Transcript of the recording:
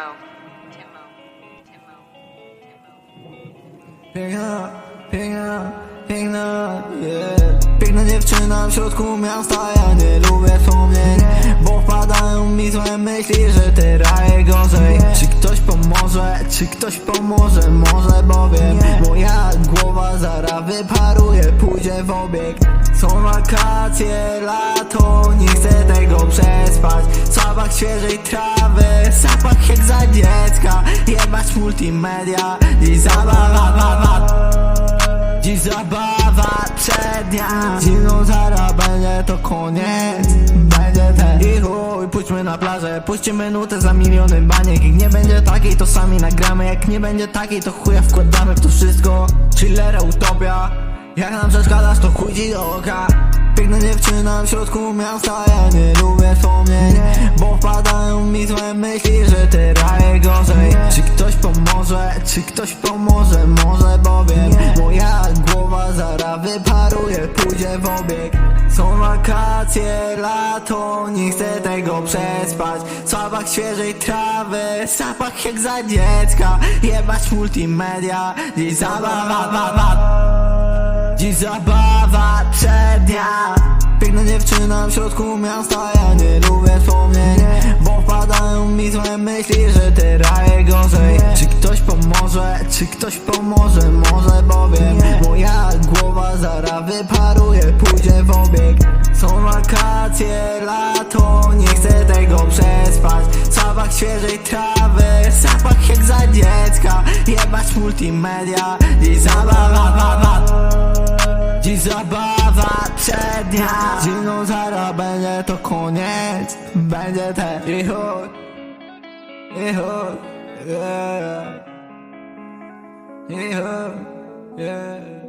Timo. Piękna, piękna, piękna, yeah. Piękna dziewczyna w środku miasta, ja nie lubię wspomnień Bo wpadają mi złe myśli, że ty raje gorzej Czy ktoś pomoże, czy ktoś pomoże, może bowiem Moja głowa zaraz wyparuje, pójdzie w obieg Są wakacje, lato, nie chcę tego przespać Zapach świeżej trawy, Multimedia, dziś zabawa, bawa Dziś zabawa przednia. Zimną zaraz będzie to koniec. Będzie ten I chuj, pójdźmy na plażę. Puśćmy nutę za miliony baniek. Jak nie będzie takiej to sami nagramy. Jak nie będzie takiej to chuja wkładamy w to wszystko. Chillera utopia. Jak nam przeszkadzasz to chuj ci do oka. Piękna dziewczyna w środku miasta Ja nie lubię wspomnień Bo wpadają mi złe myśli pomoże, czy ktoś pomoże Może bowiem Moja głowa zaraz wyparuje Pójdzie w obieg. Są wakacje, lato Nie chcę tego przespać. Zapach świeżej trawy Zapach jak za dziecka. Jebać multimedia Dziś zabawa, bawa Dziś zabawa przednia. Piękna dziewczyna w środku miasta Ja nie lubię wspomnień. Bo wpadają mi złe myśli Że Czy pomoże, czy ktoś pomoże Może bowiem Moja głowa zaraz wyparuje Pójdzie w obieg. Są wakacje, lato Nie chcę tego przespać. Zapach świeżej trawy Zapach jak za dziecka. Jebać multimedia Dziś zabawa, bawa. Dziś zabawa przednia. Zimną zaraz będzie to koniec. Będzie ten i chuj I chuj yeah. I chuj yeah.